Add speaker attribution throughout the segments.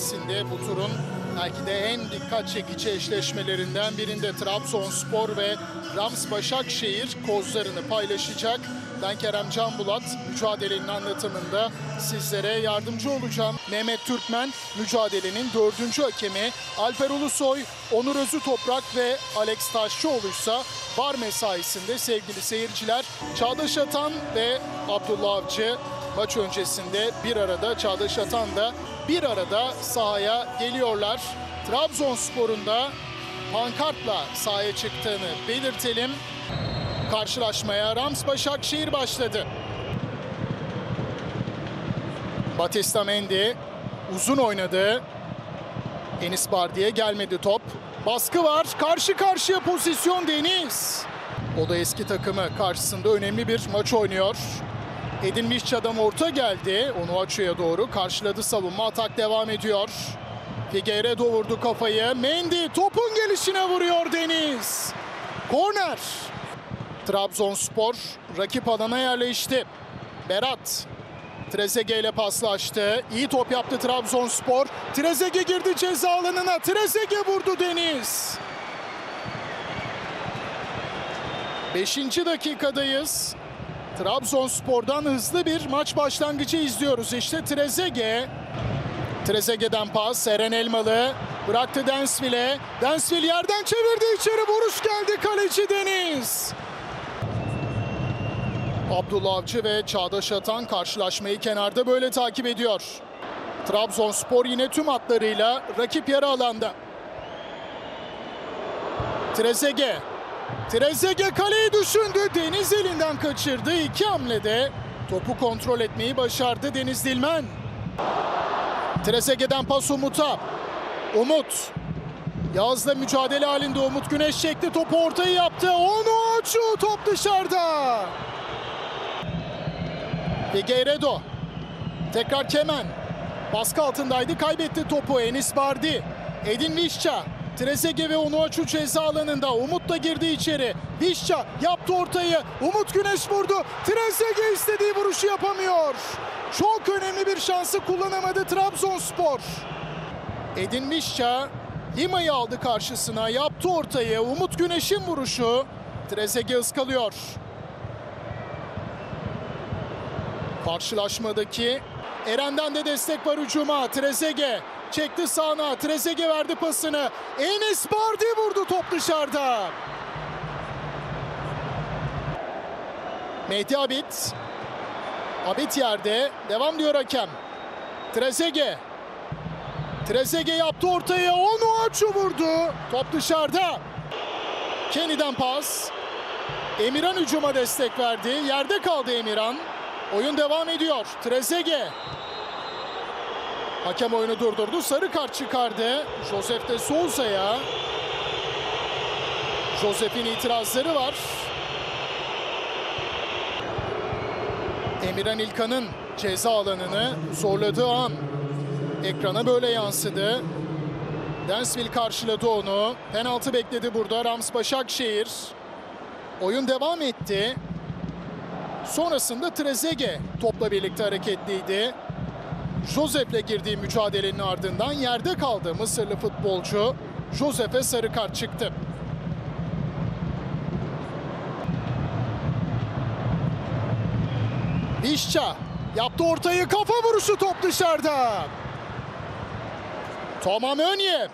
Speaker 1: içerisinde bu turun belki de en dikkat çekici eşleşmelerinden birinde Trabzonspor ve Rams Başakşehir kozlarını paylaşacak. Ben Kerem Can Bulat, mücadelenin anlatımında sizlere yardımcı olacağım. Mehmet Türkmen, mücadelenin dördüncü hakemi. Alper Ulusoy, Onur Özü Toprak ve Alex Taşçıoğlu ise var mesaisinde sevgili seyirciler. Çağdaş Atan ve Abdullah Avcı maç öncesinde bir arada Çağdaş Atan da bir arada sahaya geliyorlar. Trabzonspor'un da pankartla sahaya çıktığını belirtelim. Karşılaşmaya Rams Başakşehir başladı. Batista Mendy uzun oynadı. Enis Bardi'ye gelmedi top. Baskı var. Karşı karşıya pozisyon Deniz. O da eski takımı karşısında önemli bir maç oynuyor. Edin Mişça'dan orta geldi. Onu açıya doğru karşıladı savunma. Atak devam ediyor. Figueiredo vurdu kafayı. Mendy topun gelişine vuruyor Deniz. Korner. Trabzonspor rakip alana yerleşti. Berat Trezeguet ile paslaştı. İyi top yaptı Trabzonspor. Trezeguet girdi ceza alanına. Trezeguet vurdu Deniz. Beşinci dakikadayız. Trabzonspor'dan hızlı bir maç başlangıcı izliyoruz. İşte Trezeguet. Trezeguet'den pas. Eren Elmalı. Bıraktı Densville'e. Densville yerden çevirdi içeri. Vuruş geldi kaleci Deniz. Abdullah Avcı ve Çağdaş Atan karşılaşmayı kenarda böyle takip ediyor. Trabzonspor yine tüm hatlarıyla rakip yarı alanda. Trezeguet. Trezeguet kaleyi düşündü. Deniz elinden kaçırdı. İki hamlede topu kontrol etmeyi başardı Deniz Dilmen. Trezeguet'den pas Umut'a. Umut. Yağız'la mücadele halinde Umut Güneş çekti. Topu ortaya yaptı. Onu açı top dışarıda. Figueiredo. Tekrar Kemen. Baskı altındaydı. Kaybetti topu. Enis Bardi. Edin Vişça. Trezeguet ve Onuachu ceza alanında. Umut da girdi içeri. Vişça yaptı ortayı. Umut Güneş vurdu. Trezeguet istediği vuruşu yapamıyor. Çok önemli bir şansı kullanamadı Trabzonspor. Edin Vişça Lima'yı aldı karşısına. Yaptı ortayı. Umut Güneş'in vuruşu. Trezeguet ıskalıyor. Karşılaşmadaki Eren'den de destek var hücuma. Trezeguet çekti sağına. Trezeguet verdi pasını. Enis Bardi vurdu top dışarıda. Mehdi Abid. Abid yerde. Devam diyor hakem. Trezeguet. Trezeguet yaptı ortaya. Onu açı vurdu. Top dışarıda. Kenny'den pas. Emirhan hücuma destek verdi. Yerde kaldı Emirhan. Oyun devam ediyor. Trezeguet. Hakem oyunu durdurdu. Sarı kart çıkardı. Josef de Souza'ya. Josef'in itirazları var. Emirhan İlkan'ın ceza alanını zorladığı an ekrana böyle yansıdı. Densville karşıladı onu. Penaltı bekledi burada Rams Başakşehir. Oyun devam etti. Sonrasında Trezeguet topla birlikte hareketliydi. Josef'le girdiği mücadelenin ardından yerde kaldı Mısırlı futbolcu. Josef'e sarı kart çıktı. Vişça yaptı ortayı kafa vuruşu top dışarıda. Tamam Önye.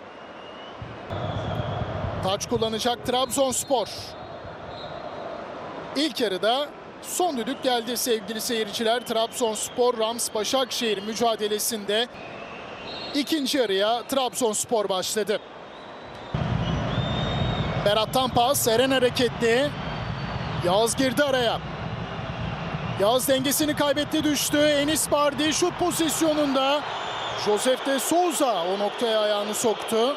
Speaker 1: Taç kullanacak Trabzonspor. İlk yarıda son düdük geldi sevgili seyirciler. Trabzonspor Rams Başakşehir mücadelesinde ikinci yarıya Trabzonspor başladı. Berat'tan pas, Eren hareketli. Yağız girdi araya. Yağız dengesini kaybetti düştü. Enis Bardi şut pozisyonunda. Josef de Souza o noktaya ayağını soktu.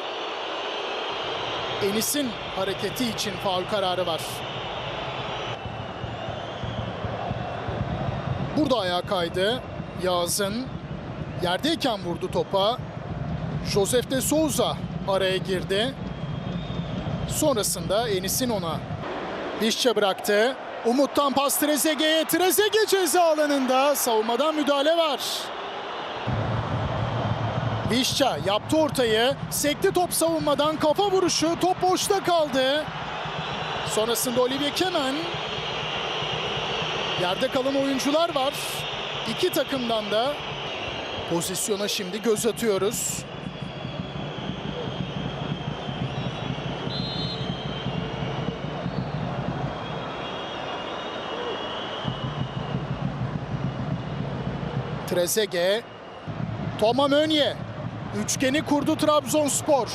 Speaker 1: Enis'in hareketi için faul kararı var. Burada ayağa kaydı. Yağız'ın yerdeyken vurdu topa. Josef de Souza araya girdi. Sonrasında Enis'in ona dişçe bıraktı. Umut'tan pas Trezeguet'e. Trezeguet ceza alanında savunmadan müdahale var. Vişça yaptı ortayı. Sekti top savunmadan kafa vuruşu. Top boşta kaldı. Sonrasında Olivier Kemen. Yerde kalan oyuncular var. İki takımdan da pozisyona şimdi göz atıyoruz. Trezeguet, Toma Mönye. Üçgeni kurdu Trabzonspor.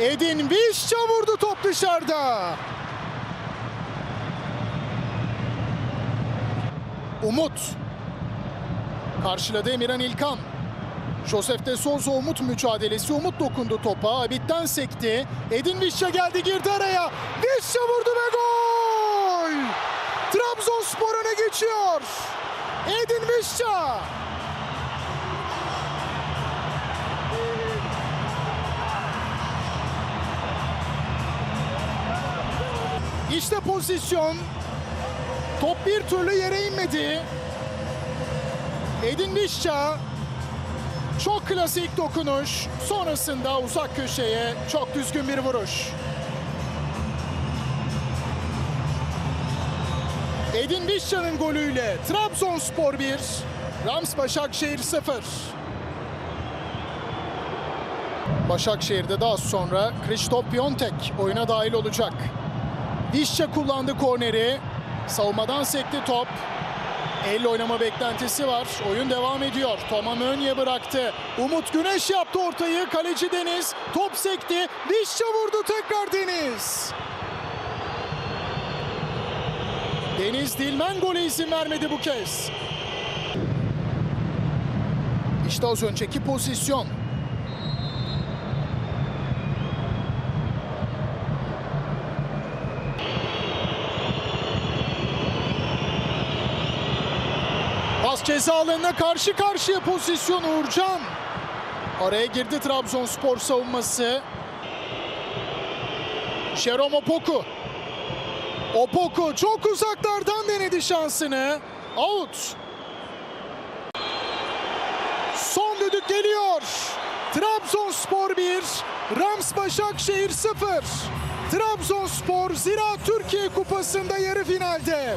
Speaker 1: Edin Vişça vurdu top dışarıda. Umut. Karşıladı Emirhan İlkan. Josef de Souza Umut mücadelesi. Umut dokundu topa. Abit'ten sekti. Edin Vişça geldi girdi araya. Vişça vurdu ve gol! Trabzonspor öne geçiyor. Edin Vişça. İşte pozisyon. Top bir türlü yere inmedi. Edin Vişça çok klasik dokunuş. Sonrasında uzak köşeye çok düzgün bir vuruş. Edin Vişça'nın golüyle Trabzonspor 1, Rams Başakşehir 0. Başakşehir'de daha sonra Krzysztof Piontek oyuna dahil olacak. Vişça kullandı korneri. Savunmadan sekti top. Elle oynama beklentisi var. Oyun devam ediyor. Toma Mönye bıraktı. Umut Güneş yaptı ortayı. Kaleci Deniz. Top sekti. Vişça vurdu tekrar Deniz. Deniz Dilmen gole izin vermedi bu kez. İşte az önceki pozisyon. Pas ceza alanına karşı karşıya pozisyon Uğurcan. Araya girdi Trabzonspor savunması. Jerome Opoku. Opoku çok uzaklardan denedi şansını. Out. Son düdük geliyor. Trabzonspor 1, Rams Başakşehir 0. Trabzonspor Zira Türkiye Kupası'nda yarı finalde.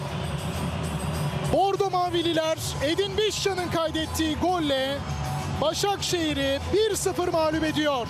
Speaker 1: Bordo Mavililer Edin Vişça'nın kaydettiği golle Başakşehir'i 1-0 mağlup ediyor.